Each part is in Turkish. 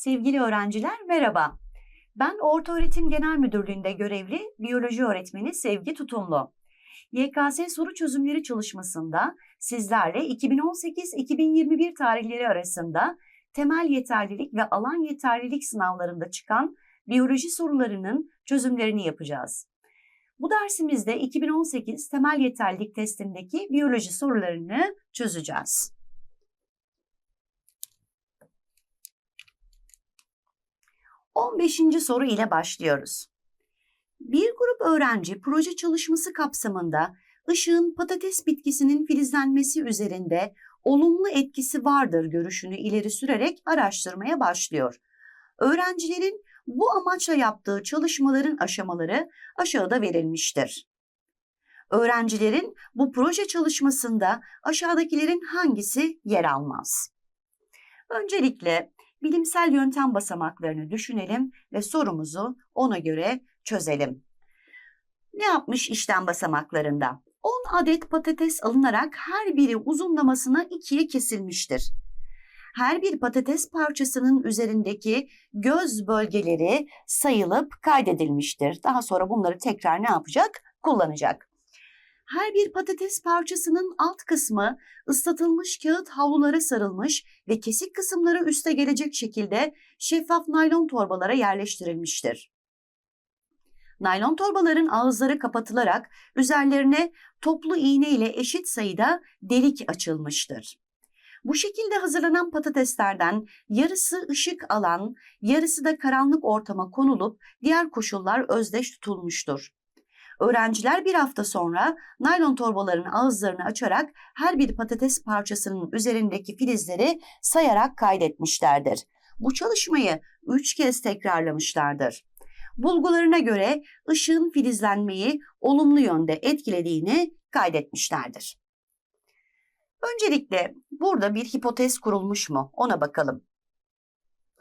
Sevgili öğrenciler merhaba. Ben Ortaöğretim Genel Müdürlüğü'nde görevli biyoloji öğretmeni Sevgi Tutumlu. YKS soru çözümleri çalışmasında sizlerle 2018-2021 tarihleri arasında temel yeterlilik ve alan yeterlilik sınavlarında çıkan biyoloji sorularının çözümlerini yapacağız. Bu dersimizde 2018 temel yeterlilik testindeki biyoloji sorularını çözeceğiz. 15. soru ile başlıyoruz. Bir grup öğrenci proje çalışması kapsamında ışığın patates bitkisinin filizlenmesi üzerinde olumlu etkisi vardır görüşünü ileri sürerek araştırmaya başlıyor. Öğrencilerin bu amaçla yaptığı çalışmaların aşamaları aşağıda verilmiştir. Öğrencilerin bu proje çalışmasında aşağıdakilerin hangisi yer almaz? Öncelikle bilimsel yöntem basamaklarını düşünelim ve sorumuzu ona göre çözelim. Ne yapmış işlem basamaklarında? 10 adet patates alınarak her biri uzunlamasına ikiye kesilmiştir. Her bir patates parçasının üzerindeki göz bölgeleri sayılıp kaydedilmiştir. Daha sonra bunları tekrar ne yapacak? Kullanacak. Her bir patates parçasının alt kısmı ıslatılmış kağıt havlulara sarılmış ve kesik kısımları üste gelecek şekilde şeffaf naylon torbalara yerleştirilmiştir. Naylon torbaların ağızları kapatılarak üzerlerine toplu iğne ile eşit sayıda delik açılmıştır. Bu şekilde hazırlanan patateslerden yarısı ışık alan, yarısı da karanlık ortama konulup diğer koşullar özdeş tutulmuştur. Öğrenciler bir hafta sonra naylon torbaların ağızlarını açarak her bir patates parçasının üzerindeki filizleri sayarak kaydetmişlerdir. Bu çalışmayı üç kez tekrarlamışlardır. Bulgularına göre ışığın filizlenmeyi olumlu yönde etkilediğini kaydetmişlerdir. Öncelikle burada bir hipotez kurulmuş mu ona bakalım.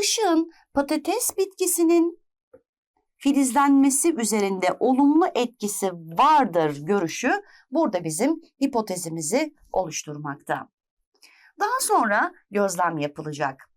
Işığın patates bitkisinin filizlenmesi üzerinde olumlu etkisi vardır görüşü burada bizim hipotezimizi oluşturmakta. Daha sonra gözlem yapılacak.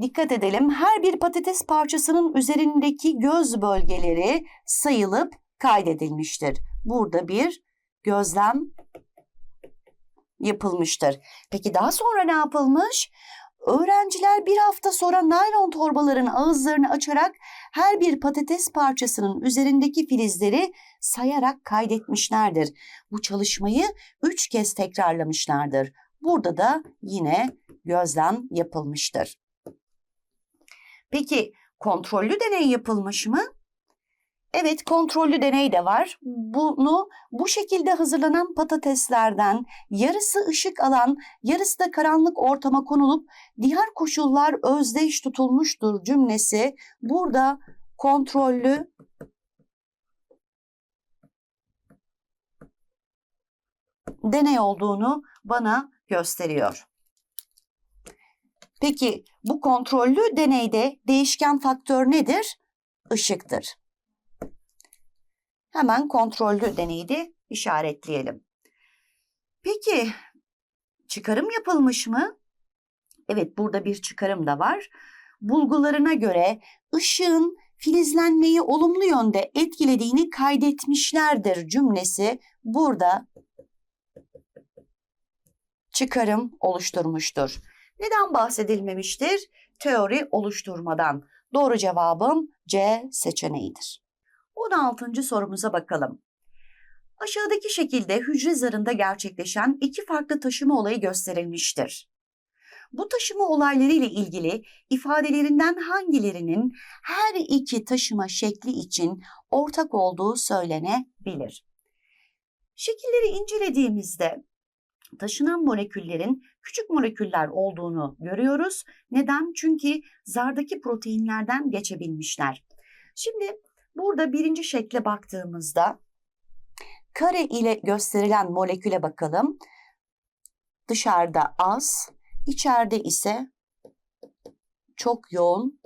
Dikkat edelim her bir patates parçasının üzerindeki göz bölgeleri sayılıp kaydedilmiştir. Burada bir gözlem yapılmıştır. Peki daha sonra ne yapılmış? Öğrenciler bir hafta sonra naylon torbaların ağızlarını açarak her bir patates parçasının üzerindeki filizleri sayarak kaydetmişlerdir. Bu çalışmayı üç kez tekrarlamışlardır. Burada da yine gözlem yapılmıştır. Peki kontrollü deney yapılmış mı? Evet kontrollü deney de var. Bunu bu şekilde hazırlanan patateslerden yarısı ışık alan, yarısı da karanlık ortama konulup diğer koşullar özdeş tutulmuştur cümlesi burada kontrollü deney olduğunu bana gösteriyor. Peki bu kontrollü deneyde değişken faktör nedir? Işıktır. Hemen kontrollü deneyi de işaretleyelim. Peki çıkarım yapılmış mı? Evet burada bir çıkarım da var. Bulgularına göre ışığın filizlenmeyi olumlu yönde etkilediğini kaydetmişlerdir cümlesi burada çıkarım oluşturmuştur. Neden bahsedilmemiştir? Teori oluşturmadan. Doğru cevabım C seçeneğidir. 16. sorumuza bakalım. Aşağıdaki şekilde hücre zarında gerçekleşen iki farklı taşıma olayı gösterilmiştir. Bu taşıma olayları ile ilgili ifadelerinden hangilerinin her iki taşıma şekli için ortak olduğu söylenebilir. Şekilleri incelediğimizde taşınan moleküllerin küçük moleküller olduğunu görüyoruz. Neden? Çünkü zardaki proteinlerden geçebilmişler. Şimdi Burada birinci şekle baktığımızda kare ile gösterilen moleküle bakalım. Dışarıda az, içeride ise çok yoğun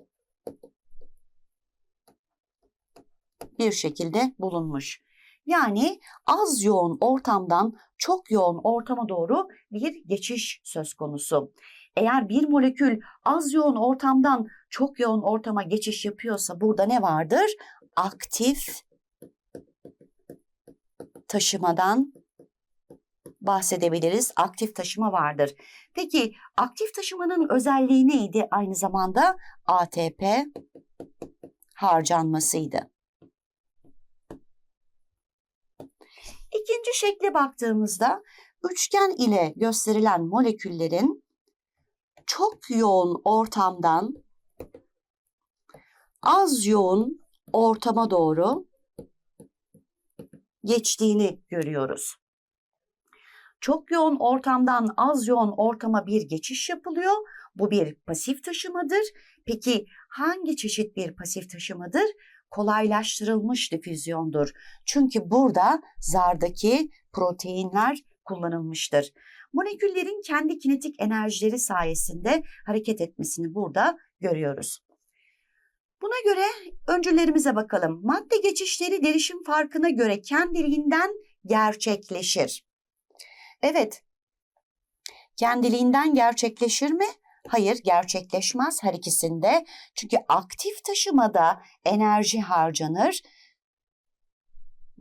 bir şekilde bulunmuş. Yani az yoğun ortamdan çok yoğun ortama doğru bir geçiş söz konusu. Eğer bir molekül az yoğun ortamdan çok yoğun ortama geçiş yapıyorsa burada ne vardır? Aktif taşımadan bahsedebiliriz. Aktif taşıma vardır. Peki aktif taşımanın özelliği neydi? Aynı zamanda ATP harcanmasıydı. İkinci şekle baktığımızda üçgen ile gösterilen moleküllerin çok yoğun ortamdan az yoğun ortama doğru geçtiğini görüyoruz. Çok yoğun ortamdan az yoğun ortama bir geçiş yapılıyor. Bu bir pasif taşımadır. Peki hangi çeşit bir pasif taşımadır? Kolaylaştırılmış difüzyondur. Çünkü burada zardaki proteinler kullanılmıştır. Moleküllerin kendi kinetik enerjileri sayesinde hareket etmesini burada görüyoruz. Buna göre öncülerimize bakalım. Madde geçişleri derişim farkına göre kendiliğinden gerçekleşir. Evet, kendiliğinden gerçekleşir mi? Hayır, gerçekleşmez her ikisinde. Çünkü aktif taşımada enerji harcanır.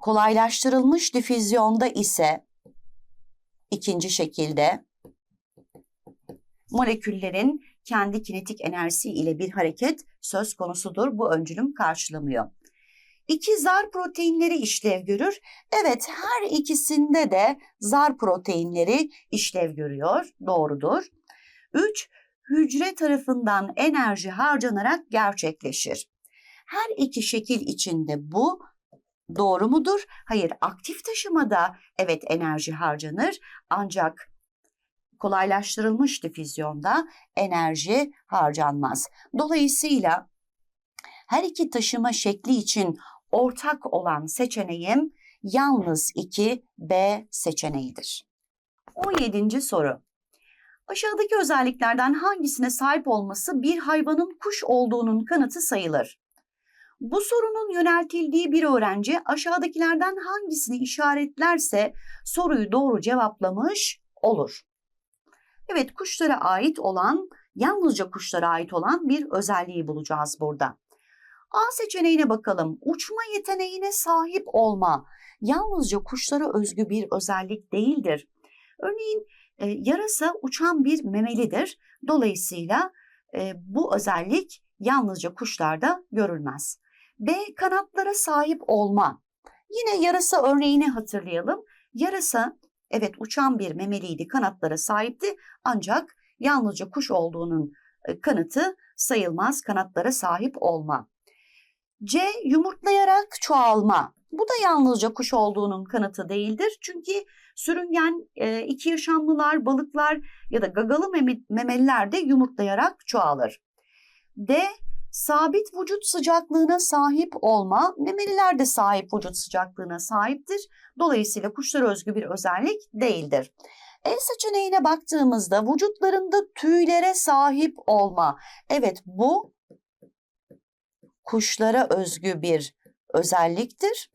Kolaylaştırılmış difüzyonda ise ikinci şekilde moleküllerin kendi kinetik enerjisi ile bir hareket söz konusudur. Bu öncülüm karşılamıyor. İki zar proteinleri işlev görür. Evet her ikisinde de zar proteinleri işlev görüyor. Doğrudur. Üç, hücre tarafından enerji harcanarak gerçekleşir. Her iki şekil içinde bu doğru mudur? Hayır, aktif taşımada evet enerji harcanır ancak kolaylaştırılmış difüzyonda enerji harcanmaz. Dolayısıyla her iki taşıma şekli için ortak olan seçeneğim yalnız 2B seçeneğidir. 17. soru. Aşağıdaki özelliklerden hangisine sahip olması bir hayvanın kuş olduğunun kanıtı sayılır? Bu sorunun yöneltildiği bir öğrenci aşağıdakilerden hangisini işaretlerse soruyu doğru cevaplamış olur. Evet kuşlara ait olan, yalnızca kuşlara ait olan bir özelliği bulacağız burada. A seçeneğine bakalım. Uçma yeteneğine sahip olma yalnızca kuşlara özgü bir özellik değildir. Örneğin e, yarasa uçan bir memelidir. Dolayısıyla e, bu özellik yalnızca kuşlarda görülmez. B kanatlara sahip olma. Yine yarasa örneğini hatırlayalım. Yarasa evet uçan bir memeliydi, kanatlara sahipti ancak yalnızca kuş olduğunun e, kanıtı sayılmaz kanatlara sahip olma. C. Yumurtlayarak çoğalma. Bu da yalnızca kuş olduğunun kanıtı değildir. Çünkü sürüngen, e, iki yaşamlılar, balıklar ya da gagalı memeliler de yumurtlayarak çoğalır. D. Sabit vücut sıcaklığına sahip olma. Memeliler de sahip vücut sıcaklığına sahiptir. Dolayısıyla kuşlara özgü bir özellik değildir. E seçeneğine baktığımızda vücutlarında tüylere sahip olma. Evet bu kuşlara özgü bir özelliktir.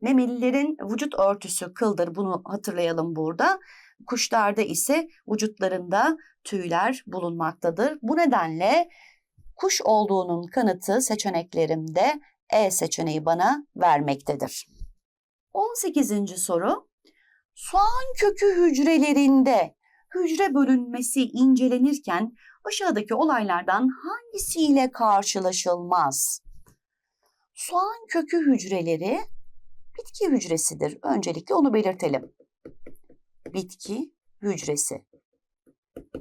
Memelilerin vücut örtüsü kıldır. Bunu hatırlayalım burada. Kuşlarda ise vücutlarında tüyler bulunmaktadır. Bu nedenle kuş olduğunun kanıtı seçeneklerimde E seçeneği bana vermektedir. 18. soru. Soğan kökü hücrelerinde hücre bölünmesi incelenirken aşağıdaki olaylardan hangisiyle karşılaşılmaz? Soğan kökü hücreleri bitki hücresidir. Öncelikle onu belirtelim. Bitki hücresi.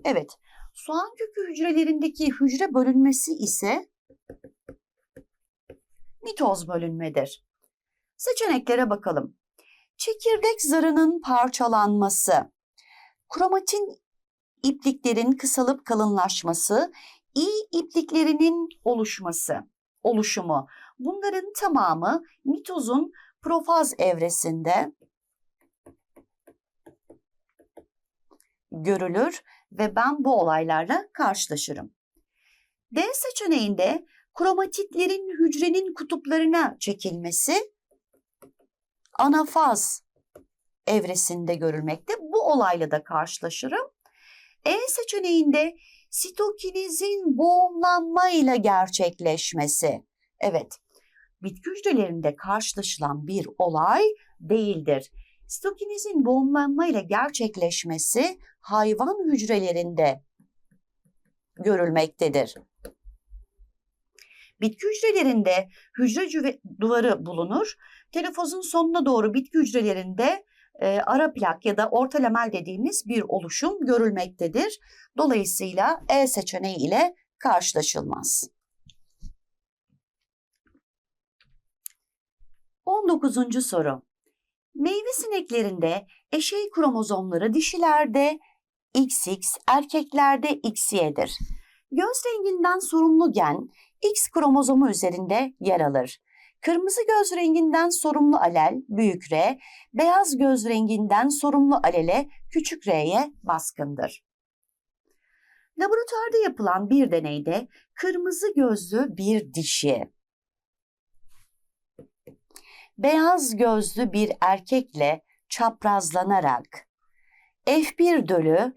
Evet, soğan kökü hücrelerindeki hücre bölünmesi ise mitoz bölünmedir. Seçeneklere bakalım. Çekirdek zarının parçalanması, kromatin ipliklerin kısalıp kalınlaşması, iyi ipliklerinin oluşması, oluşumu. Bunların tamamı mitozun profaz evresinde görülür ve ben bu olaylarla karşılaşırım. D seçeneğinde kromatitlerin hücrenin kutuplarına çekilmesi anafaz evresinde görülmekte. Bu olayla da karşılaşırım. E seçeneğinde Sitokinezin boğumlanmayla gerçekleşmesi. Evet, bitki hücrelerinde karşılaşılan bir olay değildir. Sitokinezin boğumlanmayla gerçekleşmesi hayvan hücrelerinde görülmektedir. Bitki hücrelerinde hücre duvarı bulunur. Telefozun sonuna doğru bitki hücrelerinde e, ara plak ya da orta lamel dediğimiz bir oluşum görülmektedir. Dolayısıyla E seçeneği ile karşılaşılmaz. 19. soru. Meyve sineklerinde eşey kromozomları dişilerde XX, erkeklerde XY'dir. Göz renginden sorumlu gen X kromozomu üzerinde yer alır. Kırmızı göz renginden sorumlu alel büyük R, beyaz göz renginden sorumlu alele küçük R'ye baskındır. Laboratuvarda yapılan bir deneyde kırmızı gözlü bir dişi, beyaz gözlü bir erkekle çaprazlanarak F1 dölü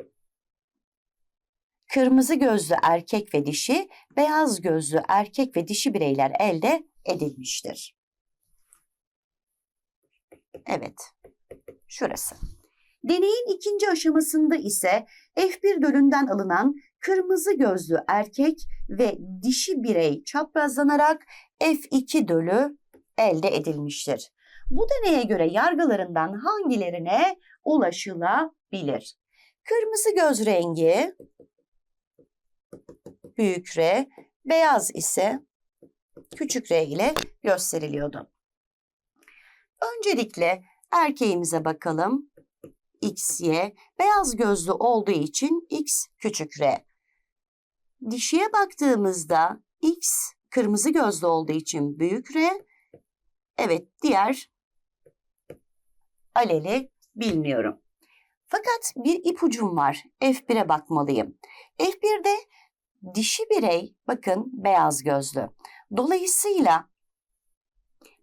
kırmızı gözlü erkek ve dişi, beyaz gözlü erkek ve dişi bireyler elde edilmiştir. Evet, şurası. Deneyin ikinci aşamasında ise F1 dölünden alınan kırmızı gözlü erkek ve dişi birey çaprazlanarak F2 dölü elde edilmiştir. Bu deneye göre yargılarından hangilerine ulaşılabilir? Kırmızı göz rengi büyük R, beyaz ise küçük R ile gösteriliyordu. Öncelikle erkeğimize bakalım. XY beyaz gözlü olduğu için X küçük R. Dişiye baktığımızda X kırmızı gözlü olduğu için büyük R. Evet diğer aleli bilmiyorum. Fakat bir ipucum var. F1'e bakmalıyım. F1'de dişi birey bakın beyaz gözlü. Dolayısıyla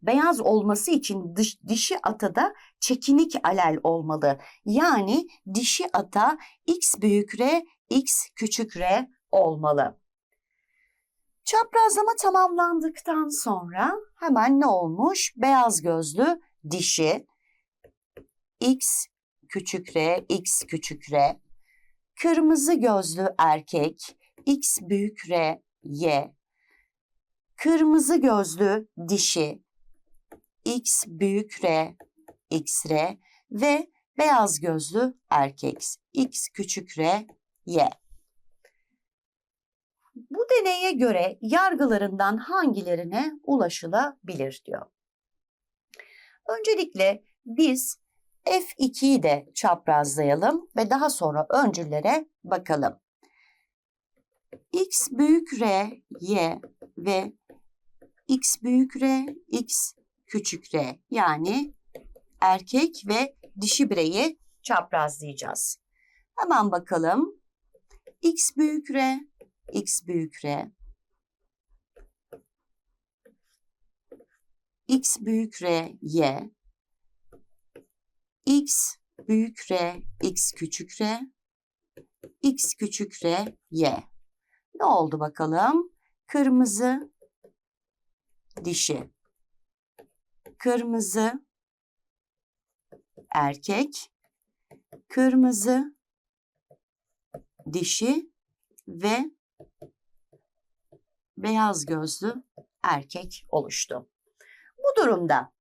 beyaz olması için dış, dişi ata da çekinik alel olmalı. Yani dişi ata x büyük r, x küçük r olmalı. Çaprazlama tamamlandıktan sonra hemen ne olmuş? Beyaz gözlü dişi x küçük r, x küçük r. Kırmızı gözlü erkek x büyük r, y. Kırmızı gözlü dişi x büyük r, x r ve beyaz gözlü erkek x küçük r, y. Bu deneye göre yargılarından hangilerine ulaşılabilir diyor. Öncelikle biz F2'yi de çaprazlayalım ve daha sonra öncüllere bakalım. X büyük R, Y ve X büyük R, X küçük R yani erkek ve dişi bireyi çaprazlayacağız. Hemen bakalım. X büyük R, X büyük R. X büyük R, Y. X büyük R, X küçük R. X küçük R, Y. Ne oldu bakalım? Kırmızı dişi. Kırmızı erkek. Kırmızı dişi ve beyaz gözlü erkek oluştu. Bu durumda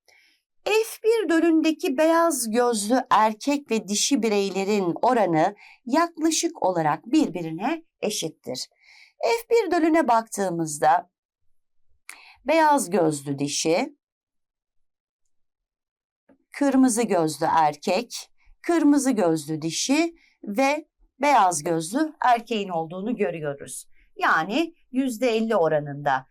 F1 dölündeki beyaz gözlü erkek ve dişi bireylerin oranı yaklaşık olarak birbirine eşittir. F1 dölüne baktığımızda beyaz gözlü dişi, kırmızı gözlü erkek, kırmızı gözlü dişi ve beyaz gözlü erkeğin olduğunu görüyoruz. Yani %50 oranında.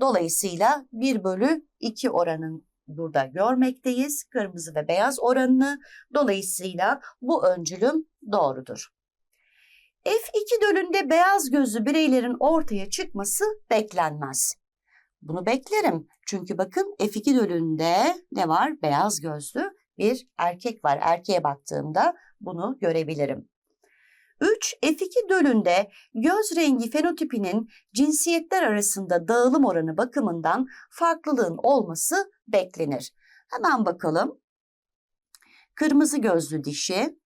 Dolayısıyla 1 bölü 2 oranın burada görmekteyiz. Kırmızı ve beyaz oranını. Dolayısıyla bu öncülüm doğrudur. F2 dölünde beyaz gözlü bireylerin ortaya çıkması beklenmez. Bunu beklerim. Çünkü bakın F2 dölünde ne var? Beyaz gözlü bir erkek var. Erkeğe baktığımda bunu görebilirim. 3. F2 dölünde göz rengi fenotipinin cinsiyetler arasında dağılım oranı bakımından farklılığın olması beklenir. Hemen bakalım. Kırmızı gözlü dişi,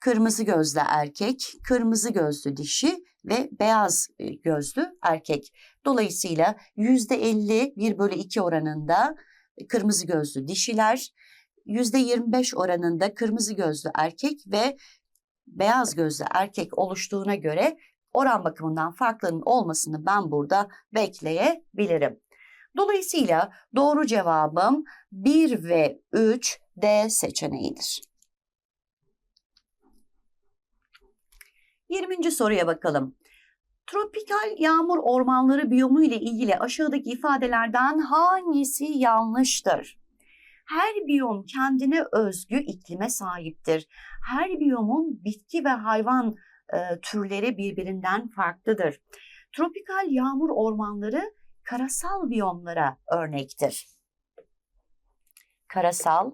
kırmızı gözlü erkek, kırmızı gözlü dişi ve beyaz e, gözlü erkek. Dolayısıyla %50 1 bölü 2 oranında kırmızı gözlü dişiler, %25 oranında kırmızı gözlü erkek ve beyaz gözlü erkek oluştuğuna göre oran bakımından farklılığın olmasını ben burada bekleyebilirim. Dolayısıyla doğru cevabım 1 ve 3 D seçeneğidir. 20. soruya bakalım. Tropikal yağmur ormanları biyomu ile ilgili aşağıdaki ifadelerden hangisi yanlıştır? Her biyom kendine özgü iklime sahiptir. Her biyomun bitki ve hayvan e, türleri birbirinden farklıdır. Tropikal yağmur ormanları karasal biyomlara örnektir. Karasal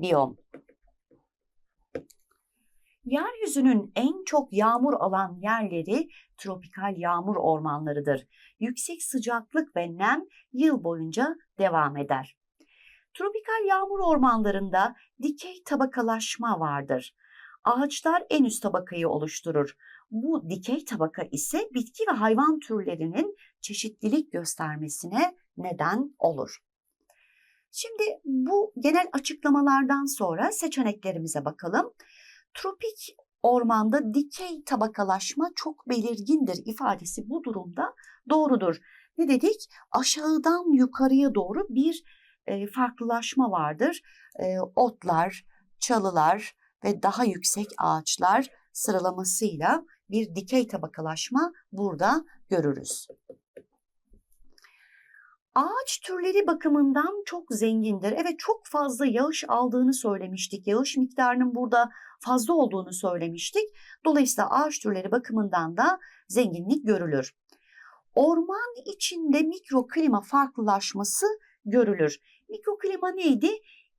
biyom. Yeryüzünün en çok yağmur alan yerleri tropikal yağmur ormanlarıdır. Yüksek sıcaklık ve nem yıl boyunca devam eder. Tropikal yağmur ormanlarında dikey tabakalaşma vardır. Ağaçlar en üst tabakayı oluşturur. Bu dikey tabaka ise bitki ve hayvan türlerinin çeşitlilik göstermesine neden olur. Şimdi bu genel açıklamalardan sonra seçeneklerimize bakalım. Tropik ormanda dikey tabakalaşma çok belirgindir ifadesi bu durumda doğrudur. Ne dedik? Aşağıdan yukarıya doğru bir e, farklılaşma vardır. E, otlar, çalılar ve daha yüksek ağaçlar sıralamasıyla bir dikey tabakalaşma burada görürüz. Ağaç türleri bakımından çok zengindir. Evet çok fazla yağış aldığını söylemiştik. Yağış miktarının burada fazla olduğunu söylemiştik. Dolayısıyla ağaç türleri bakımından da zenginlik görülür. Orman içinde mikroklima farklılaşması görülür. Mikroklima neydi?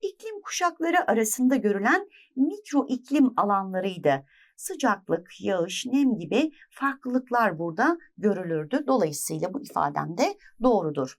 İklim kuşakları arasında görülen mikro iklim alanlarıydı. Sıcaklık, yağış, nem gibi farklılıklar burada görülürdü. Dolayısıyla bu ifadem de doğrudur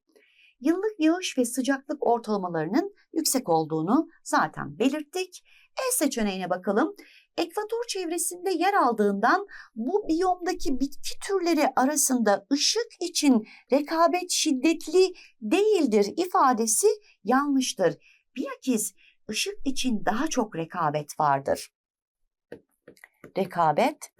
yıllık yağış ve sıcaklık ortalamalarının yüksek olduğunu zaten belirttik. E seçeneğine bakalım. Ekvator çevresinde yer aldığından bu biyomdaki bitki türleri arasında ışık için rekabet şiddetli değildir ifadesi yanlıştır. Bilakis ışık için daha çok rekabet vardır. Rekabet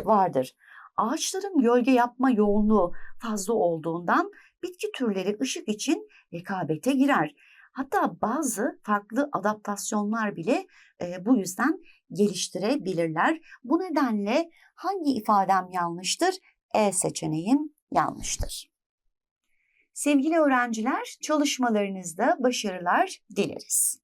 vardır. Ağaçların gölge yapma yoğunluğu fazla olduğundan bitki türleri ışık için rekabete girer. Hatta bazı farklı adaptasyonlar bile e, bu yüzden geliştirebilirler. Bu nedenle hangi ifadem yanlıştır? E seçeneğim yanlıştır. Sevgili öğrenciler, çalışmalarınızda başarılar dileriz.